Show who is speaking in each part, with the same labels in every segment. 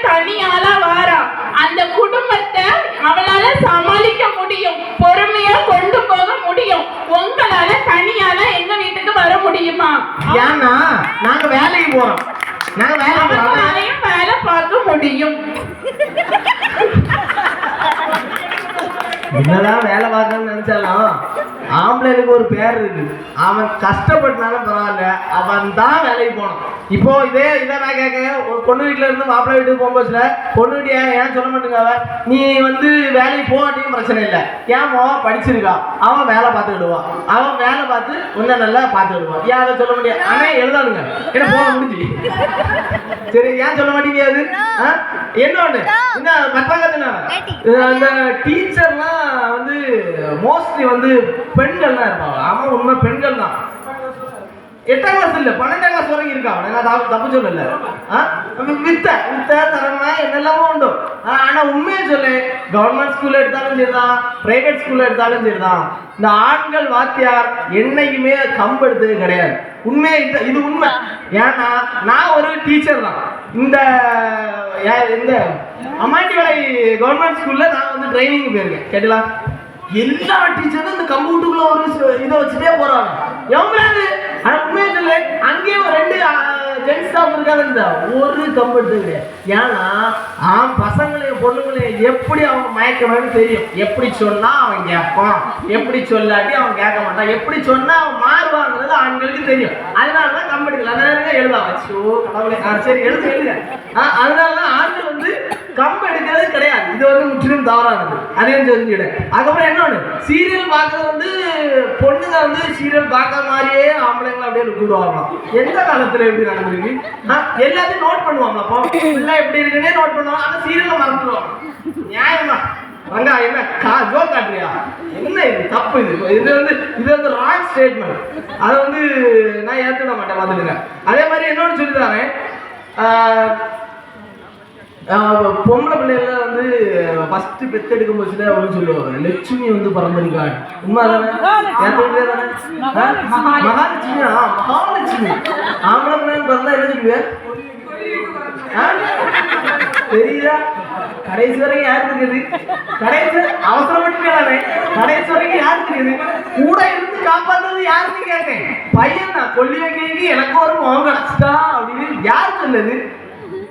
Speaker 1: வீட்டுக்கு தனியாளா வாரா. அந்த குடும்பத்தை அவளால சமாளிக்க முடியும். பொறுமையா கொண்டு போக முடியும். உங்களால தனியால எங்க வீட்டுக்கு வர முடியுமா?
Speaker 2: ஏன்னா நாங்க வேலைக்கு போறோம். நாங்க வேலைக்கு போறோம்.
Speaker 1: வேலை பார்க்க முடியும்.
Speaker 2: என்னதான் வேலை பார்க்கணும்னு நினைச்சாலும்? ஆம்பளைக்கு ஒரு பேர் இருக்கு. அவன் கஷ்டப்பட்டாலும் பரவாயில்ல அவன் தான் வேலைக்கு போனான். இப்போ இதே இதை நான் கேட்க ஒரு பொண்ணு வீட்டுல இருந்து மாப்பிள்ளை வீட்டுக்கு போகும்போதுல பொண்ணு வீட்டு ஏன் சொல்ல மாட்டேங்க அவ நீ வந்து வேலைக்கு போகாட்டியும் பிரச்சனை இல்லை. ஏன் மோ படிச்சிருக்கா? அவன் வேலை பார்த்துக்கிடுவான் அவன் வேலை பார்த்து உன்னை நல்லா பார்த்துக்கிடுவான் ஏன் அதை சொல்ல முடியாது ஆனா எழுதானுங்க என்ன போக முடிஞ்சு சரி ஏன் சொல்ல மாட்டீங்க அது? என்ன ஒண்ணு? என்ன கட்டாங்கத்தினால அந்த டீச்சர்லாம் வந்து மோஸ்ட்லி வந்து பெண்கள் தான் இருப்பாங்க. ஆமாம் உண்மை பெண்கள் தான். எட்டாம் கிளாஸ் இல்லை பன்னெண்டாம் கிளாஸ் வரைக்கும் இருக்கா? அவன் நான் தப்பு- தப்பு சொல்லல. வித்த வித்த திறமை என்னெல்லாமோ உண்டு. ஆ, உண்மையை சொல்லு. கவர்மெண்ட் ஸ்கூலில் எடுத்தாலும் சரிதான் பிரைவேட் ஸ்கூலில் எடுத்தாலும் சரிதான். இந்த ஆண்கள் வாத்தியார் என்னைக்குமே கம்பெடுத்தது கிடையாது. உண்மையை இது இது உண்மை. ஏன்னா நான் ஒரு டீச்சர் தான். இந்த யா- இந்த அம்மாண்டிவளை கவர்மெண்ட் ஸ்கூலில் நான் வந்து ட்ரைனிங் போயிருக்கேன். கேட்டலாம் எல்லா டீச்சரும் இந்த கம்ப்யூட்டருக்குள்ள ஒரு இதை வச்சுட்டே போறாங்க. எவ்வளவு ஆனா உண்மையை அங்கேயே ஒரு ரெண்டு ஜென்ஸ் ஸ்டாஃப் இருக்காங்க ஒரு கம்பெடுத்து கிடையாது ஏன்னா அவன் பசங்களையும் பொண்ணுங்களையும் எப்படி அவங்க மயக்கணும்னு தெரியும். எப்படி சொன்னா அவன் கேட்பான் எப்படி சொல்லாட்டி அவன் கேட்க மாட்டான். எப்படி சொன்னா அவன் மாறுவாங்கிறது ஆண்களுக்கு தெரியும். அதனால தான் அதனால எழுதா வச்சு கடவுளே சரி எழுது எழுதுங்க அதனாலதான் ஆண்கள் வந்து கம்பு எடுக்கிறது கிடையாது. இது வந்து முற்றிலும் தவறானது. அதையும் தெரிஞ்சுக்கிடு. அதுக்கப்புறம் என்ன ஒன்று சீரியல் பார்க்கறது வந்து பொண்ணுங்க வந்து சீரியல் பார்க்க மாதிரியே ஆம்பளை ஆம்பளைங்களை அப்படியே கூடுவாங்களாம் எந்த காலத்துல எப்படி நடந்திருக்கு? எல்லாத்தையும் நோட் பண்ணுவாங்களா அப்போ பிள்ளை எப்படி இருக்குன்னே நோட் பண்ணுவாங்க. ஆனால் சீரியலை மறந்துடுவாங்க. நியாயமா? ரங்கா என்ன? கா ஜோ காட்டுறியா? என்ன இது? தப்பு இது. இது வந்து இது வந்து ராங் ஸ்டேட்மெண்ட் அதை வந்து நான் ஏற்றுக்க மாட்டேன் அதே மாதிரி என்னோட சொல்லித்தாரேன். ஆஹ் பொம்பளை பிள்ளைகள வந்து ஃபர்ஸ்ட் பெத்தெடுக்கும் போச்சுல அவங்க சொல்லுவாங்க. லட்சுமி வந்து பரம்பரிக்காள் உண்மை தானே? மகாலட்சுமி. மகாலட்சுமி. ஆம்பளை பிள்ளைங்க பிறந்தா என்ன சொல்லுவேன்? தெரியுதா? கடைசி வரைக்கும் யார் இருக்குது கடைசி அவசரப்பட்டுட்டானே கடைசி வரைக்கும் யார் இருக்குது கூட இருந்து காப்பாத்துறது யாருன்னு கேட்டேன். பையன் தான் கொல்லி வைக்கிறதுக்கு எனக்கு ஒரு முகம் கிடச்சிட்டா அப்படின்னு யார் சொல்லுது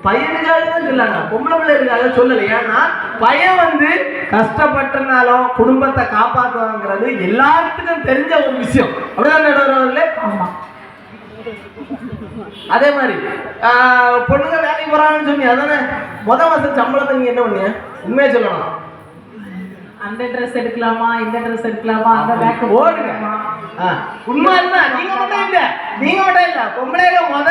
Speaker 2: பையனுக்காக தான் சொல்லாங்க. பொம்பளை பிள்ளைகளுக்காக சொல்லலை. ஏன்னா பையன் வந்து கஷ்டப்பட்டனாலும் குடும்பத்தை காப்பாற்றுவாங்கிறது எல்லாத்துக்கும் தெரிஞ்ச ஒரு விஷயம். அப்படிதான் நடுவர்களே
Speaker 1: ஆமா.
Speaker 2: அதே மாதிரி பொண்ணுங்க வேலைக்கு போறாங்கன்னு சொன்னீங்க. அதானே? முத மாசம் சம்பளத்தை நீங்க என்ன பண்ணீங்க? உண்மையை சொல்லணும்.
Speaker 1: அந்த ட்ரெஸ் எடுக்கலாமா? இந்த ட்ரெஸ் எடுக்கலாமா? அந்த பேக்
Speaker 2: ஓடுங்க. உண்மை அதுதான் நீங்க மட்டும் இல்ல. நீங்க மட்டும் இல்ல. பொம்பளைங்க முதல்ல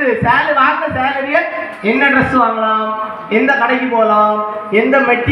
Speaker 2: எடுத்த சேலரி வாங்கின சேலரியை என்ன ட்ரெஸ் வாங்கலாம்? எந்த கடைக்கு போகலாம்? எந்த மெட்டி